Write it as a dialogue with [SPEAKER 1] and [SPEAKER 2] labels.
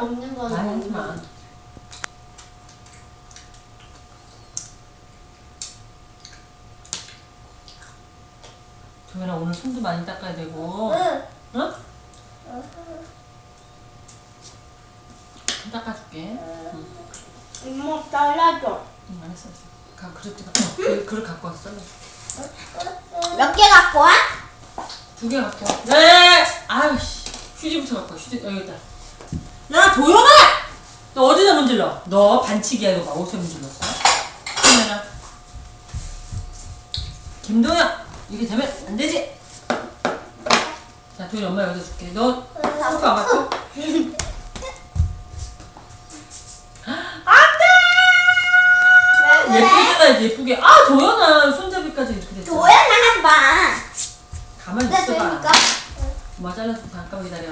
[SPEAKER 1] 먹는 거는
[SPEAKER 2] 아니 하지 마. 조연아 오늘 손도 많이 닦아야 되고.
[SPEAKER 1] 응.
[SPEAKER 2] 응? 손 닦아줄게. 응.
[SPEAKER 1] 이모 잘라줘.
[SPEAKER 2] 응, 알았어, 알았어. 가, 그릇 갖고 와. 그, 그릇 갖고 왔어.
[SPEAKER 1] 몇 개 갖고 와?
[SPEAKER 2] 두 개 갖고 와. 네! 아유씨. 휴지부터 갖고 와. 휴지, 여기 있다. 야, 조연아! 너 어디다 문질러? 너 반칙이야, 봐. 옷에 문질렀어. 김연아. 김동현! 이게 되면 안 되지? 자, 도현이 엄마 여기다 줄게. 너 샴푸 안 갖고? 안 돼! 예쁘게 잘라야지, 예쁘게. 아, 조연아. 손잡이까지 이렇게 됐어.
[SPEAKER 1] 조연아 한 번.
[SPEAKER 2] 가만히
[SPEAKER 1] 나
[SPEAKER 2] 있어봐.
[SPEAKER 1] 되니까.
[SPEAKER 2] 엄마 잘랐어. 잠깐 기다려.